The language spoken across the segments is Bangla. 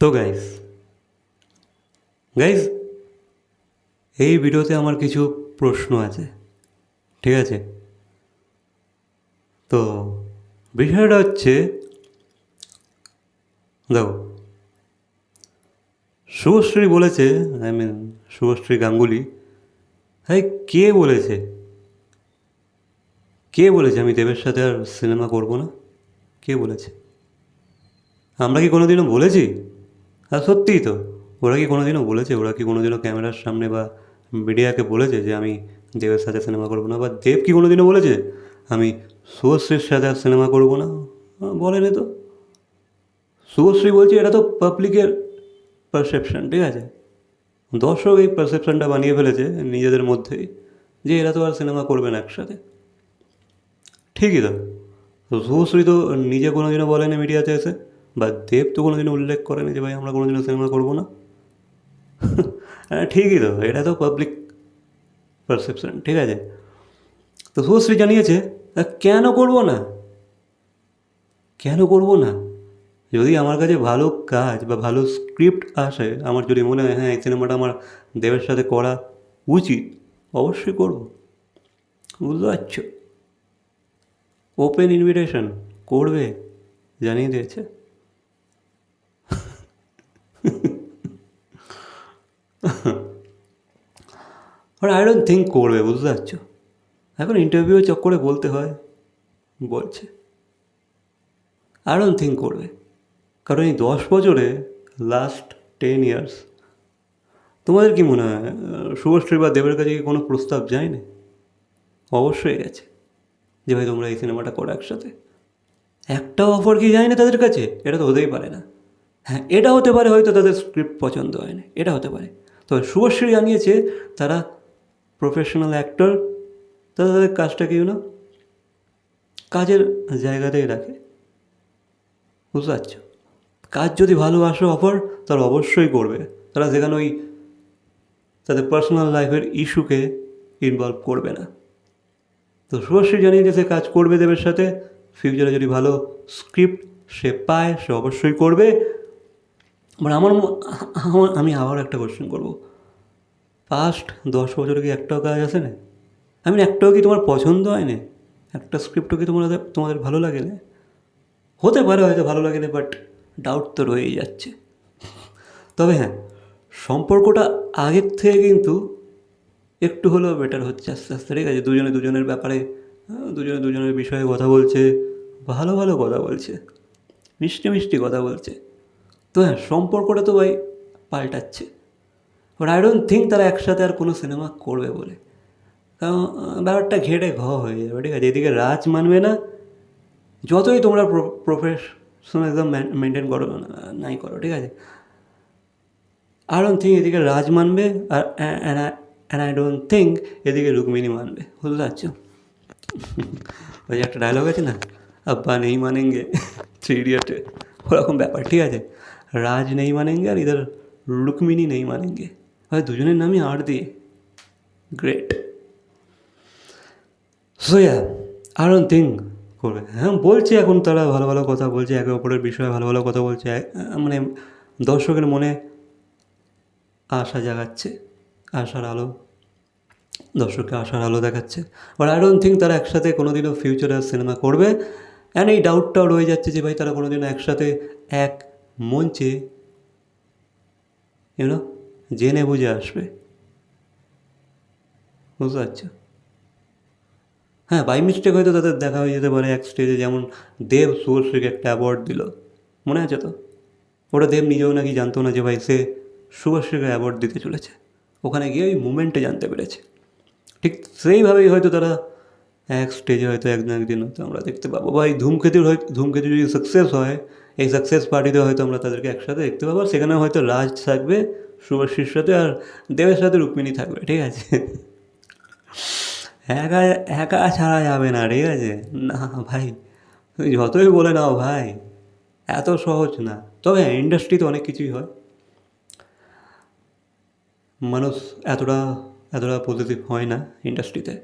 তো গাইস গাইস এই ভিডিওতে আমার কিছু প্রশ্ন আছে, ঠিক আছে? তো বিষয়টা হচ্ছে, দেখো, শুভশ্রী বলেছে আই মিন শুভশ্রী গাঙ্গুলি হ্যাঁ কে বলেছে? কে বলেছে? আমি দেবের সাথে আর সিনেমা করব না। কে বলেছে? আমরা কি কোনোদিনও বলেছি? আর সত্যিই তো, ওরা কি কোনোদিনও বলেছে? ওরা কি কোনোদিনও ক্যামেরার সামনে বা মিডিয়াকে বলেছে যে আমি দেবের সাথে সিনেমা করব না? বা দেব কি কোনোদিনও বলেছে? আমি শুভশ্রীর সাথে আর সিনেমা করব না? বলেনি তো। শুভশ্রী বলছি, এটা তো পাবলিকের পারসেপশন ঠিক আছে? দর্শক এই পারসেপশনটা বানিয়ে ফেলেছে নিজেদের মধ্যেই, যে এরা তো আর সিনেমা করবে না একসাথে। ঠিকই তো। তো শুভশ্রী তো নিজে কোনোদিনও বলেনি মিডিয়াতে এসে বা দেব তো কোনোদিনও উল্লেখ করেনি যে ভাই আমরা কোনোদিনও সিনেমা করব না? হ্যাঁ ঠিকই তো এটা তো পাবলিক পারসেপশন ঠিক আছে? তো শুভশ্রী জানিয়েছে "আহ, কেন করব না? কেন করব না? যদি আমার কাছে ভালো কাজ বা ভালো স্ক্রিপ্ট আসে আমার যদি মনে হয় হ্যাঁ এই সিনেমাটা আমার দেবের সাথে করা উচিত অবশ্যই করব। বুঝতে পারছ? ওপেন ইনভিটেশন করবে জানিয়ে দিয়েছে। বাট আই ডোন্ট থিঙ্ক করবে বুঝতে পারছ? এখন ইন্টারভিউ চক্করে বলতে হয়, বলছে। আই ডোন্ট থিঙ্ক করবে কারণ এই দশ বছরে লাস্ট টেন ইয়ার্স তোমাদের কি মনে হয় শুভশ্রী বা দেবের কাছে কি কোনো প্রস্তাব যায়নি? অবশ্যই গেছে। যে ভাই তোমরা এই সিনেমাটা করো একসাথে। একটা অফার কি যায় না তাদের কাছে? এটা তো হতেই পারে না। হ্যাঁ এটা হতে পারে হয়তো তাদের স্ক্রিপ্ট পছন্দ হয় না এটা হতে পারে। তবে শুভশ্রী জানিয়েছে তারা প্রফেশনাল অ্যাক্টর তারা তাদের কাজটাকে ইউনো কাজের জায়গাতেই রাখে। বুঝতে পারছ? কাজ যদি ভালো আসে অফার তারা অবশ্যই করবে। তারা যেখানে ওই তাদের পার্সোনাল লাইফের ইস্যুকে ইনভলভ করবে না। তো শুভশ্রী জানিয়ে সে কাজ করবে দেবের সাথে। ফিউচারে যদি ভালো স্ক্রিপ্ট সে পায়, সে অবশ্যই করবে। মানে আমার- আমি আবার একটা কোশ্চেন করব। পাস্ট দশ বছরে কি একটাও কাজ আসে না? আমি একটাও কি তোমার পছন্দ হয় না? একটা স্ক্রিপ্টও কি তোমাদের তোমাদের ভালো লাগে না? হতে পারে হয়তো ভালো লাগে না বাট ডাউট তো রয়েই যাচ্ছে। তবে হ্যাঁ সম্পর্কটা আগের থেকে কিন্তু একটু হলেও বেটার হচ্ছে আস্তে আস্তে, ঠিক আছে? দুজনে দুজনের ব্যাপারে দুজনে দুজনের বিষয়ে কথা বলছে, ভালো ভালো কথা বলছে, মিষ্টি মিষ্টি কথা বলছে। তো হ্যাঁ সম্পর্কটা তো ভাই পাল্টাচ্ছে। বাট আই ডোন্ট থিঙ্ক তারা একসাথে আর কোনো সিনেমা করবে বলে। কারণ ব্যাপারটা ঘেটে ঘ হয়ে যাবে, ঠিক আছে? এদিকে রাজ মানবে না, যতই তোমরা প্রফেশনালিজম মেনটেন করো নাই করো, ঠিক আছে? আই ডোন্ট থিঙ্ক এদিকে রাজ মানবে, আর অ্যান্ড আই ডোন্ট থিঙ্ক এদিকে রুক্মিণী মানবে, বুঝতে পারছ? ওই যে একটা ডায়লগ আছে না? আব্বা নেই মানেঙ্গে থ্রি ইডিয়টে ওরকম ব্যাপার, ঠিক আছে? রাজ নেই মানেঙ্গে আর ইধার রুক্মিণী নেই মানেঙ্গে। হয় দুজনের নামই আর দিয়ে। গ্রেট সোয়া আর ডোন্ট থিঙ্ক করবে। হ্যাঁ বলছে এখন তারা ভালো ভালো কথা বলছে, একে অপরের বিষয়ে ভালো ভালো কথা বলছে। মানে দর্শকের মনে আশা জাগাচ্ছে। আশার আলো, দর্শককে আশার আলো দেখাচ্ছে। বাট আই ডোন্ট থিঙ্ক তারা একসাথে কোনোদিনও ফিউচারে সিনেমা করবে। অ্যান্ড এই ডাউটটাও রয়ে যাচ্ছে যে ভাই তারা কোনোদিনও একসাথে এক মঞ্চে ইউনো জেনে বুঝে আসবে। বুঝতে পারছ? হ্যাঁ বাই মিস্টেক হয়তো তাদের দেখা হয়ে যেতে পারে এক স্টেজে যেমন দেব শুভশ্রীকে একটা অ্যাওয়ার্ড দিল। মনে আছে তো? ওটা দেব নিজেও নাকি জানতো না যে ভাই সে শুভশ্রীকে অ্যাওয়ার্ড দিতে চলেছে। ওখানে গিয়ে ওই মুমেন্টে জানতে পেরেছে। ঠিক সেইভাবেই হয়তো তারা এক স্টেজে হয়তো একদিন একদিন হয়তো আমরা দেখতে পাবো বা এই ধূমকেতুর হয়তো, ধূমকেতু যদি সাকসেস হয়, এই সাকসেস পার্টিতে হয়তো আমরা তাদেরকে একসাথে দেখতে পাবো। সেখানে হয়তো রাজ থাকবে শুভশ্রীর সাথে আর দেবের সাথে রুক্মিণী থাকবে, ঠিক আছে? একা একা ছাড়া যাবে না, ঠিক আছে? না ভাই যতই বলে নাও ভাই, এত সহজ না। তবে হ্যাঁ ইন্ডাস্ট্রিতে অনেক কিছুই হয়। মানুষ এতটা এতটা পজিটিভ হয় না ইন্ডাস্ট্রিতে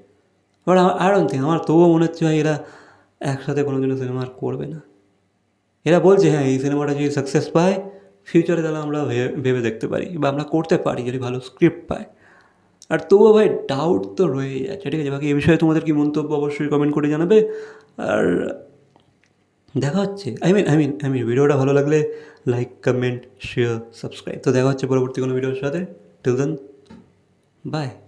বাট আর থিঙ্ক আমার তবুও মনে হচ্ছে ভাই এরা একসাথে কোনো দিনও সিনেমা আর করবে না। এরা বলছে হ্যাঁ এই সিনেমাটা যদি সাকসেস পায় ফিউচারে তাহলে আমরা ভেবে দেখতে পারি, বা আমরা করতে পারি যদি ভালো স্ক্রিপ্ট পায়। আর তবুও ভাই ডাউট তো রয়েই যাচ্ছে ঠিক আছে? বাকি এ বিষয়ে তোমাদের কি মন্তব্য অবশ্যই কমেন্ট করে জানাবে। আর দেখা হচ্ছে I mean I mean I mean ভিডিওটা ভালো লাগলে লাইক কমেন্ট শেয়ার সাবস্ক্রাইব তো দেখা হচ্ছে পরবর্তী কোনো ভিডিওর সাথে। Till then, bye.